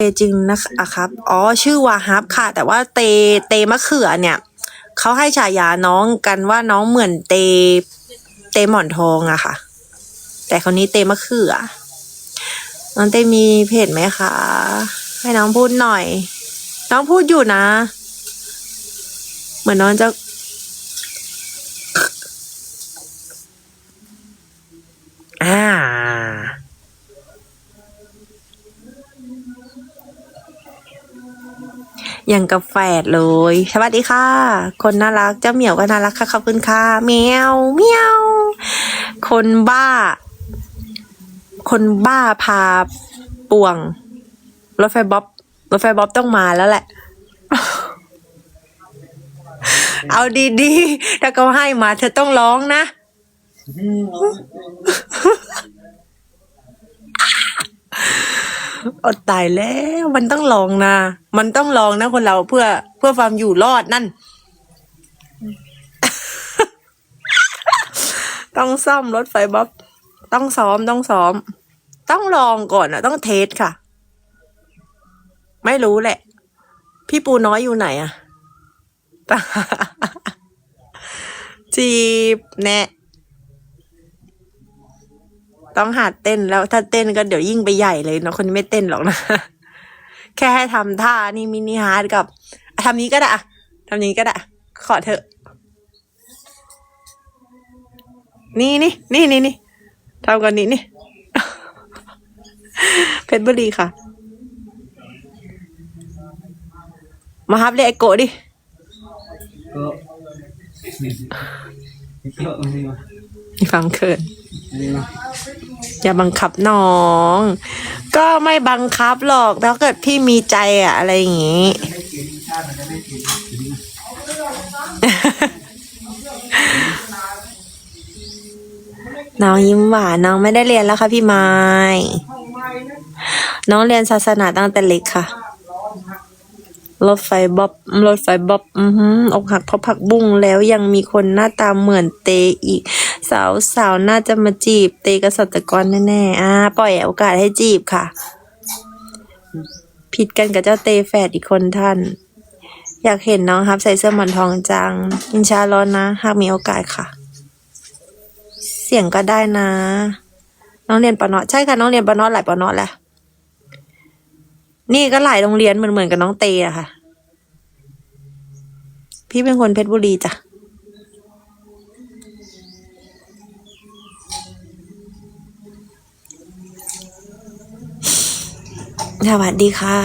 เตจริงนะคะครับ อ๋อ ชื่อวาฮับค่ะ แต่ว่าเต เตมะเขือเนี่ย เขาให้ฉายาน้องกันว่าน้องเหมือนเต เตหมอนทองอะค่ะ แต่คนนี้เตมะเขือ น้องเตมีเพจไหมคะ ให้น้องพูดหน่อย น้องพูดอยู่นะ เหมือนน้องจะ อ่า อย่างกับแฝดเลย สวัสดีค่ะ คนน่ารักเจ้าเหมียวก็น่ารักค่ะขอบคุณค่ะแมวเมียว คนบ้า คนบ้าพาป่วง รถไฟบ๊อบ รถไฟบ๊อบต้องมาแล้วแหละ เอาดีๆ ถ้าเขาให้มา เธอต้องร้องนะ อดตายแล้วมันต้องลองนะ มันต้องลองนะคนเราเพื่อเพื่อความอยู่รอดนั่น ต้องซ่อมรถไฟบ๊อบ ต้องซ้อมต้องซ้อม ต้องลองก่อนอะต้องเทสค่ะ ไม่รู้แหละ พี่ปูน้อยอยู่ไหนอะจีบแนะ ต้องหัดเต้นแล้วถ้าเต้นก็เดี๋ยวยิ่งไปใหญ่เลยเนาะคนนี้ไม่เต้นหรอกนะ แค่ให้ทำท่านี่มินิฮาร์ดกับอะทำนี้ก็ได้อะทำนี้ก็ได้ ขอเถอะ นี่นี่นี่นี่นี่ทำกันนี้นี่ เพชรบุรีค่ะ มาฮับเรียกไอโกะดิก็ก็อันนี้มามีฟังเขินอั นนี้มาอย่าบังคับน้อง ก็ไม่บังคับหรอกถ้าเกิดพี่มีใจอะอะไรอย่างงี้ น้องยิ้มหวานน้องไม่ได้เรียนแล้วค่ะพี่ไม้น้องเรียนศาสนาตั้งแต่เล็กค่ะ รถไฟบ๊อบรถไฟบ๊อบอือหืออกหักเพราะผักบุ้งแล้วยังมีคนหน้าตาเหมือนเตอีก สาวสาวน่าจะมาจีบ เตกษัตรกรแน่ๆอ่าปล่อยโอกาสให้จีบค่ะ ผิดกันกับเจ้าเตแฝดอีกคนท่าน อยากเห็นน้องครับ ใส่เสื้อหมอนทองจัง อินชาร้อนนะหากมีโอกาสค่ะ เสียงก็ได้นะ น้องเรียนปอนอใช่ค่ะน้องเรียนปอนอหลายปอนอแหละ นี่ก็หลายโรงเรียนเหมือนเหมือนๆกับน้องเตอะค่ะ พี่เป็นคนเพชรบุรีจ้ะสวัสดีค่ะ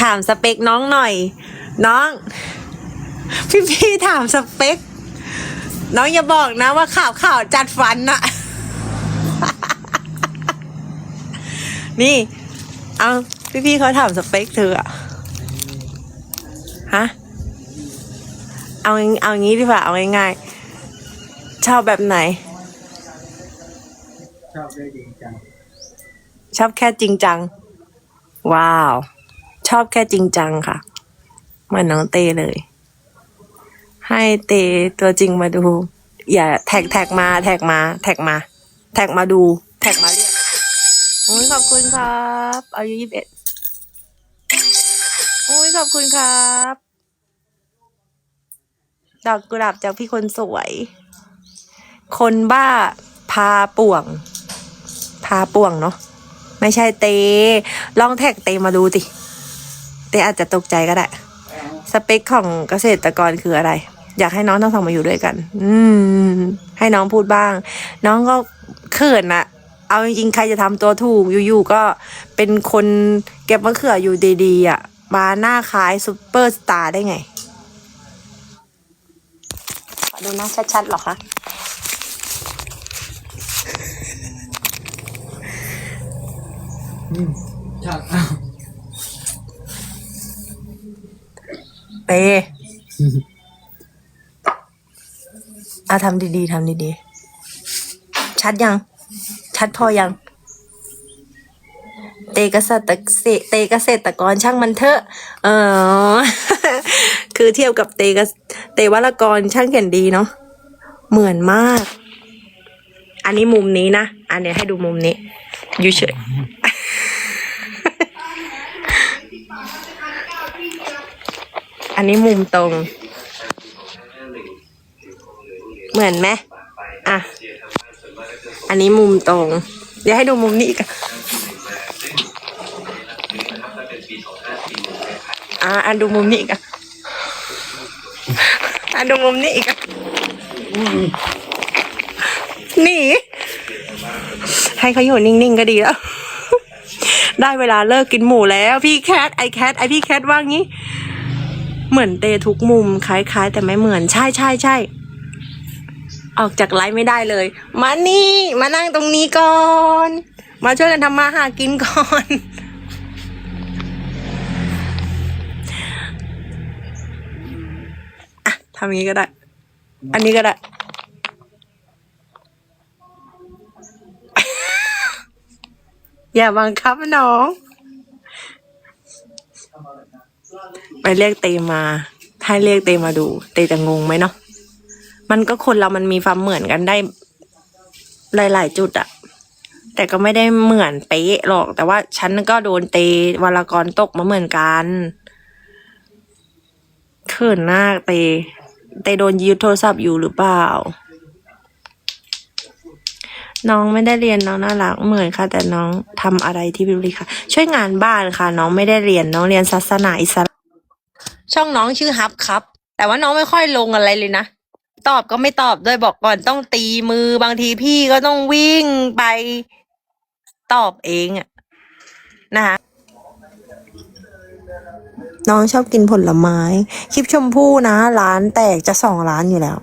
ถามสเปคน้องหน่อย น้อง พี่พี่ถามสเปค น้องอย่าบอกนะว่าข่าวข่าวจัดฟันนะนี่ เอา พี่พี่เขาถามสเปคเธออะฮะ เอาเอางี้ดีกว่า เอาง่ายๆ ชอบแบบไหน ชอบได้จริงจัง ชอบแค่จริงจัง ว้าว ชอบแค่จริงจังค่ะเหมือนน้องเตเลย ให้เตตัวจริงมาดู อย่าแท็กแท็กมาแท็กมา แท็กมา แท็กมาดู แท็กมาเรียกโอ้ยขอบคุณครับ อายุยี่สิบเอ็ดโอ้ย ขอบคุณครับ ดอกกุหลาบจากพี่คนสวย คนบ้าพาป่วง พาป่วงเนาะไม่ใช่เต ลองแท็กเตมาดูสิเตอาจจะตกใจก็ได้ สเปคของเกษตรกรคืออะไร อยากให้น้องทั้งสองมาอยู่ด้วยกัน อืม ให้น้องพูดบ้าง น้องก็เขินอะเอาจริงๆใครจะทำตัวถูกอยู่ๆก็เป็นคนเก็บมะเขืออยู่ดีๆอะ มาหน้าคล้ายซูเปอร์สตาร์ได้ไง ขอดูหน้าชัดๆหรอคะชอบอ้าวเปอาทำดีๆทำดีๆ ชัดยัง ชัดพอยัง เตเกษตรเสเตเกษตรกรช่างมันเถอะเออคือเทียบกับเตกเตวรกรช่างเขียนดีเนาะเหมือนมาก อันนี้มุมนี้นะ อันเนี้ยให้ดูมุมนี้อยู่เฉยอันนี้มุมตรง เหมือนไหมอะ อันนี้มุมตรง เดี๋ยวให้ดูมุมนี้อีก อะอะอันดูมุมนี้อีกอะอันดูมุมนี้อีกอะหนีให้เขาอยู่นิ่งๆก็ดีแล้ว ได้เวลาเลิกกินหมูแล้ว พี่แคทไอแคทไอพี่แคทว่างี้ เหมือนเตทุกมุมคล้ายๆ แต่ไม่เหมือนใช่ใช่ใช่ออกจากไลฟ์ไม่ได้เลย มานี่ มานั่งตรงนี้ก่อน มาช่วยกันทำมาหากินก่อน ทำงี้ก็ได้ อันนี้ก็ได้ อย่าบังคับน้อง ไปเรียกเตมาให้เรียกเตมาดู เตจะงงไหมเนาะ มันก็คนเรามันมีความเหมือนกันได้ หลาย ๆ จุดอะแต่ก็ไม่ได้เหมือนเป๊ะหรอก แต่ว่าฉันก็โดนเตวรากรตกมาเหมือนกันเขินหน้าเต เตโดนยึดโทรศัพท์อยู่หรือเปล่า น้องไม่ได้เรียนน้องน่ารักเหมือนค่ะ แต่น้องทำอะไรที่บิบลีค่ะ ช่วยงานบ้านค่ะ น้องไม่ได้เรียนน้องเรียนศาสนาอิสลามช่องน้องชื่อฮับครับ แต่ว่าน้องไม่ค่อยลงอะไรเลยนะตอบก็ไม่ตอบด้วยบอกก่อนต้องตีมือบางทีพี่ก็ต้องวิ่งไปตอบเองอะนะคะ น้องชอบกินผลไม้ คลิปชมพู่นะ ร้านแตกจะสองร้านอยู่แล้ว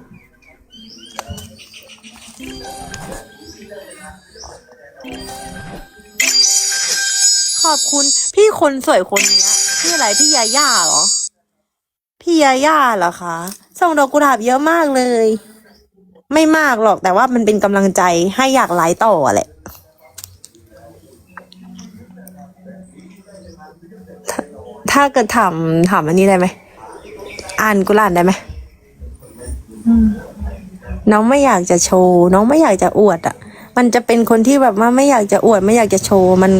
ขอบคุณพี่คนสวยคนนี้ยชื่ออะไรพี่ยาย่าเหรอ พี่ยาย่าเหรอคะส่งดอกกุหลาบเยอะมากเลย ไม่มากหรอกแต่ว่ามันเป็นกำลังใจให้อยากไลฟ์ต่อแหละ ถ้า ถ้าเกิดถามถามอันนี้ได้ไหม อ่านกุหลาบได้ไหมอืมน้องไม่อยากจะโชว์ น้องไม่อยากจะอวดอะ มันจะเป็นคนที่แบบว่าไม่อยากจะอวด ไม่อยากจะโชว์ มัน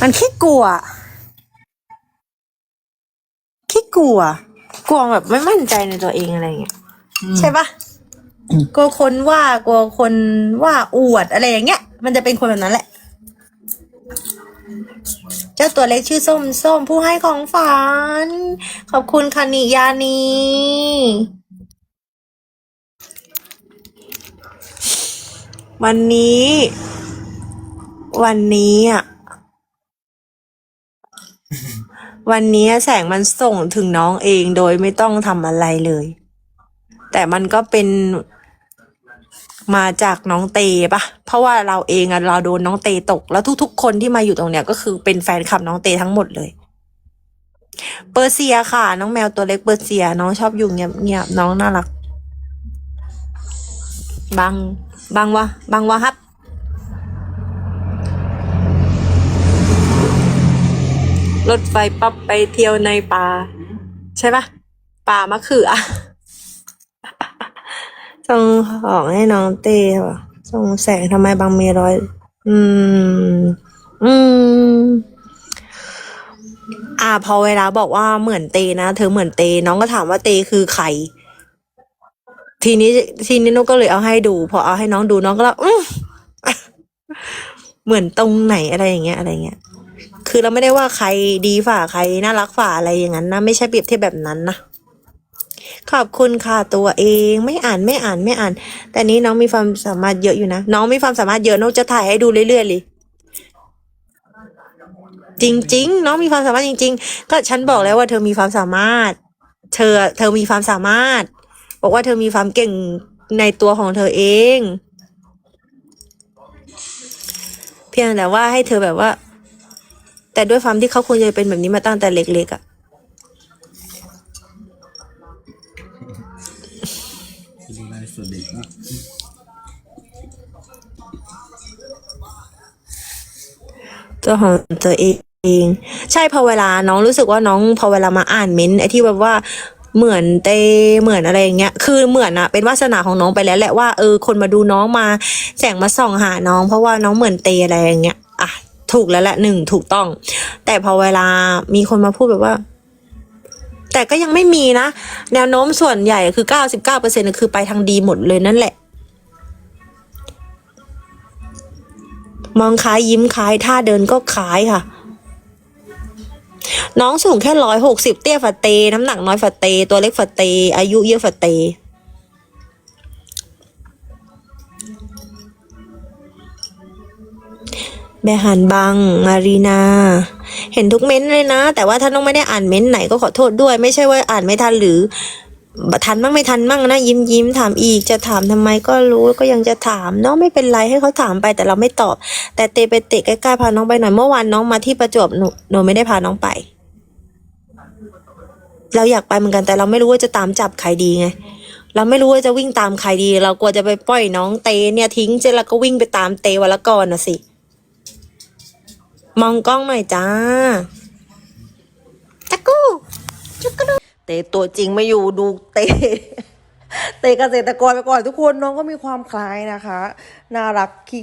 มันขี้กลัว ขี้กลัว กลัวแบบไม่มั่นใจในตัวเองอะไรอย่างเงี้ย ใช่ปะกลัวคนว่ากลัวคนว่าอวดอะไรอย่างเงี้ย มันจะเป็นคนแบบนั้นแหละ เจ้าตัวเล็กชื่อส้มส้มผู้ให้ของฝัน ขอบคุณคณิยานีวันนี้ วันนี้อะวันนี้แสงมันส่งถึงน้องเองโดยไม่ต้องทำอะไรเลย แต่มันก็เป็น มาจากน้องเตปะเพราะว่าเราเองอะเราโดนน้องเตตก แล้วทุก ๆ คนที่มาอยู่ตรงเนี้ยก็คือเป็นแฟนคลับน้องเตทั้งหมดเลย เปอร์เซียค่ะ น้องแมวตัวเล็กเปอร์เซีย น้องชอบอยู่เงียบๆน้องน่ารักบังบังวะบังวะครับ รถไฟปั๊บไปเที่ยวในป่าใช่ปะป่ามะเขือ ส่งของให้น้องเต้ว่ะส่งแสงทำไมบางมีรอย อืม อืม อ่า พอเวลาบอกว่าเหมือนเตนะ เธอเหมือนเต น้องก็ถามว่าเตคือใคร ทีนี้ ทีนี้นุกก็เลยเอาให้ดู พอเอาให้น้องดูน้องก็แล้วอื้อเหมือนตรงไหนอะไรอย่างเงี้ยอะไรเงี้ย คือเราไม่ได้ว่าใครดีฝ่าใครน่ารักฝ่าอะไรอย่างนั้นนะ ไม่ใช่เปรียบเทียบแบบนั้นนะ ขอบคุณค่ะตัวเองไม่อ่านไม่อ่านไม่อ่าน แต่นี้น้องมีความสามารถเยอะอยู่นะ น้องมีความสามารถเยอะน้องจะถ่ายให้ดูเรื่อยๆเลยจริง ๆ น้องมีความสามารถจริง ๆ ก็ฉันบอกแล้วว่าเธอมีความสามารถ เธอ เธอมีความสามารถ บอกว่าเธอมีความเก่งในตัวของเธอเอง เพียงแต่ว่าให้เธอแบบว่า แต่ด้วยความที่เขาควรจะเป็นแบบนี้มาตั้งแต่เล็กๆอะ่ะ ตัวของตัวเองใช่พอเวลาน้องรู้สึกว่าน้องพอเวลามาอ่านเม้นไอ้ที่แบบว่าเหมือนเตเหมือนอะไรอย่างเงี้ยคือเหมือนอะเป็นวาสนาของน้องไปแล้วแหละว่าเออคนมาดูน้องมาแสงมาส่องหาน้อง เพราะว่าน้องเหมือนเตอะไรอย่างเงี้ยอะถูกแล้วแหละหนึ่งถูกต้อง แต่พอเวลามีคนมาพูดแบบว่า แต่ก็ยังไม่มีนะ แนวโน้มส่วนใหญ่คือเก้าสิบเก้าเปอร์เซ็นคือไปทางดีหมดเลยนั่นแหละ มองคล้ายยิ้มคล้ายท่าเดินก็คล้ายค่ะ น้องสูงแค่ร้อยหกสิบเตี้ยฝาเต น้ำหนักน้อยฝาเต ตัวเล็กฝาเต อายุเยอะฝาเตแบหันบัง มารีนา เห็นทุกเม้นเลยนะ แต่ว่าถ้าน้องไม่ได้อ่านเม้นไหนก็ขอโทษด้วย ไม่ใช่ว่าอ่านไม่ทันหรือ ทันบ้างไม่ทันบ้างนะยิ้มยิ้มถามอีกจะถามทำไมก็รู้ก็ยังจะถามเนาะไม่เป็นไรให้เขาถามไปแต่เราไม่ตอบ แต่เตไปเตะใกล้ๆพาน้องไปหน่อยเมื่อวานน้องมาที่ประจวบหนูหนูไม่ได้พาน้องไป เราอยากไปเหมือนกันแต่เราไม่รู้ว่าจะตามจับใครดีไงเราไม่รู้ว่าจะวิ่งตามใครดี เรากลัวจะไปปล่อยน้องเตเนี่ยทิ้งเจแล้วก็วิ่งไปตามเตวันละก่อนนะสิมองกล้องหน่อยจ้าจักกูจักกู เตตัวจริงไม่อยู่ดูเตเตเกษตรกรไปก่อนทุกคนน้องก็มีความคล้ายนะคะ น่ารักขี้